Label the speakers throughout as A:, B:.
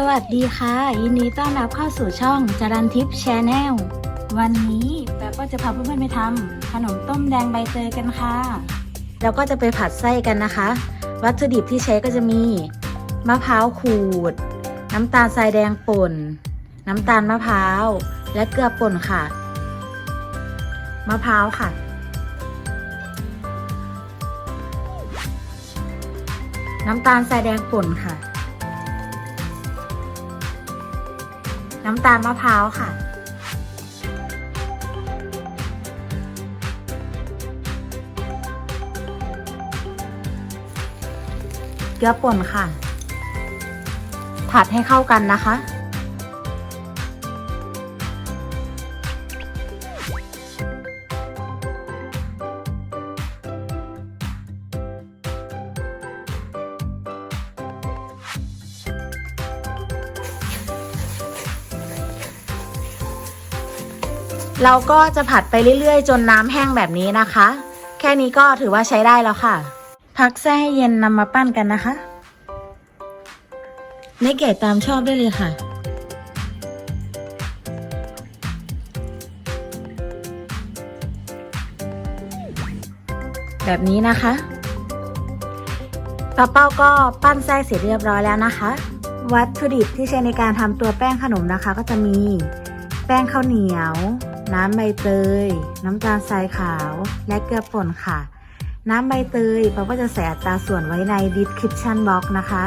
A: สวัสดีค่ะ ยินดีต้อนรับเข้าสู่ช่องจรันทิพย์แชนแนลวันนี้แป๊บก็จะพาเพื่อนๆไปทำขนมต้มแดงใบเตยกันค่ะ แล้วก็จะไปผัดไส้กันนะคะ วัตถุดิบที่ใช้ก็จะมี มะพร้าวขูด น้ำตาลทรายแดงป่น น้ำตาลมะพร้าว และเกลือป่นค่ะ มะพร้าวค่ะน้ำตาลทรายแดงป่นค่ะ น้ำตาลมะพร้าวค่ะ เกลือป่นค่ะ ผัดให้เข้ากันนะคะ เราก็จะผัดไปเรื่อยๆ จนน้ำแห้งแบบนี้นะคะ แค่นี้ก็ถือว่าใช้ได้แล้วค่ะ พักแช่ให้เย็นนำมาปั้นกันนะคะนี่แกะตามชอบได้เลยค่ะแบบนี้นะคะป้าเป้าก็ปั้นไส้เสร็จเรียบร้อยแล้วนะคะ วัตถุดิบที่ใช้ในการทำตัวแป้งขนมนะคะ ก็จะมี แป้งข้าวเหนียว น้ำใบเตย น้ำตาลทรายขาว และเกลือป่นค่ะ น้ำใบเตยเราก็จะใส่อัตราส่วนไว้ใน description box นะคะ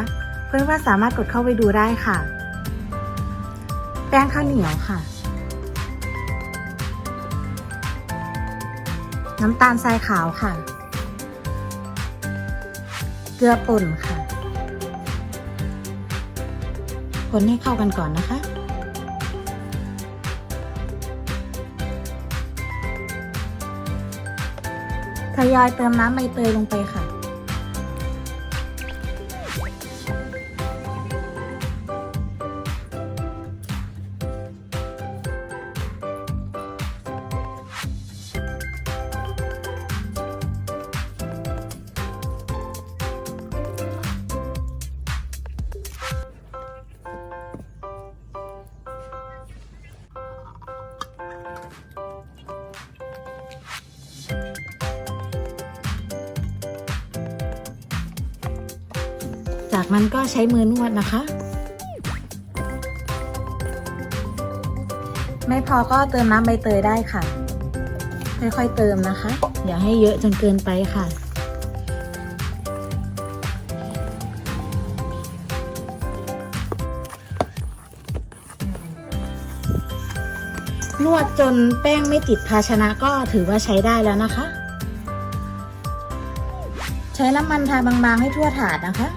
A: เพื่อนว่าสามารถกดเข้าไปดูได้ค่ะ แป้งข้าวเหนียวค่ะ น้ำตาลทรายขาวค่ะ เกลือป่นค่ะ คนให้เข้ากันก่อนนะคะ ยอยเติมน้ำใบเตยลงไปค่ะ จากนั้นก็ใช้มือนวดนะคะ ไม่พอก็เติมน้ำใบเตยได้ค่ะ ค่อยๆเติมนะคะ อย่าให้เยอะจนเกินไปค่ะนวดจนแป้งไม่ติดภาชนะก็ถือว่าใช้ได้แล้วนะคะ ใช้น้ำมันทาบางๆให้ทั่วถาดนะคะ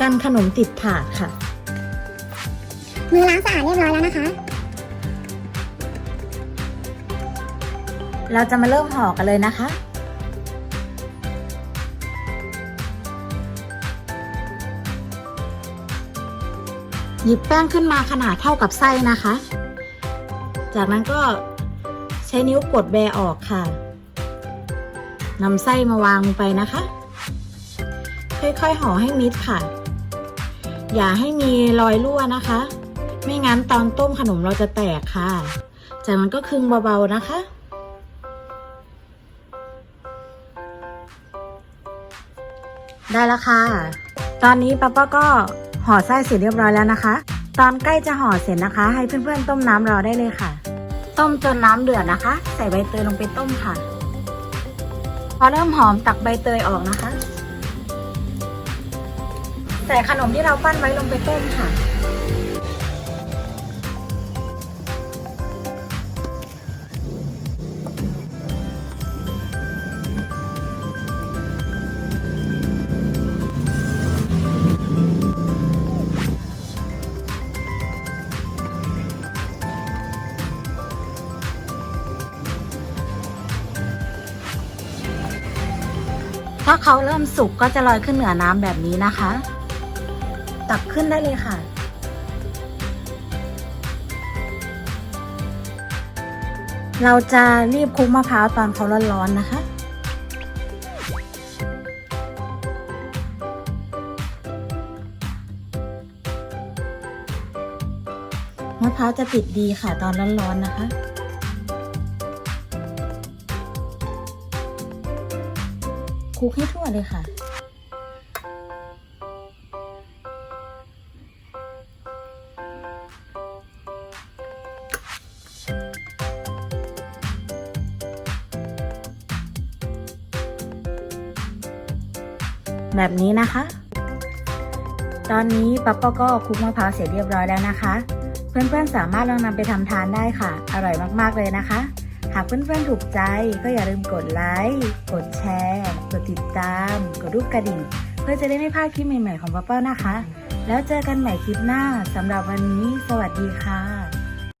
A: กันขนมติดถาดค่ะ
B: มือล้างสะอาดเรียบร้อยแล้วนะคะ
A: เราจะมาเริ่มห่อกันเลยนะคะ หยิบแป้งขึ้นมาขนาดเท่ากับไส้นะคะ จากนั้นก็ใช้นิ้วกดแบออกค่ะนำไส้มาวางลงไปนะคะ ค่อยๆห่อให้มิดค่ะ อย่าให้มีรอยรั่วนะคะ ไม่งั้นตอนต้มขนมเราจะแตกค่ะ จากนั้นก็คึงเบาๆนะคะ ได้แล้วค่ะ ตอนนี้ป้าป้าก็ห่อไส้เสร็จเรียบร้อยแล้วนะคะ ตอนใกล้จะห่อเสร็จนะคะ ให้เพื่อนๆต้มน้ำรอได้เลยค่ะ ต้มจนน้ำเดือดนะคะ ใส่ใบเตยลงไปต้มค่ะ พอเริ่มหอมตักใบเตยออกนะคะ ใส่ขนมที่เราปั้นไว้ลงไปต้มค่ะ ถ้าเขาเริ่มสุกก็จะลอยขึ้นเหนือน้ำแบบนี้นะคะ ตักขึ้นได้เลยค่ะ เราจะรีบคลุกมะพร้าวตอนเขาร้อนๆนะคะมะพร้าวจะติดดีค่ะตอนร้อนๆนะคะ คลุกให้ทั่วเลยค่ะ แบบนี้นะคะ ตอนนี้ป๊าป้าก็คลุกมะพร้าวเสร็จเรียบร้อยแล้วนะคะ เพื่อนๆสามารถลองนำไปทำทานได้ค่ะ อร่อยมากๆเลยนะคะ หากเพื่อนๆถูกใจก็อย่าลืมกดไลค์กดแชร์กดติดตาม กดรูปกระดิ่ง เพื่อจะได้ไม่พลาดคลิปใหม่ๆของป้าเป้านะคะ แล้วเจอกันใหม่คลิปหน้าสำหรับวันนี้ สวัสดีค่ะ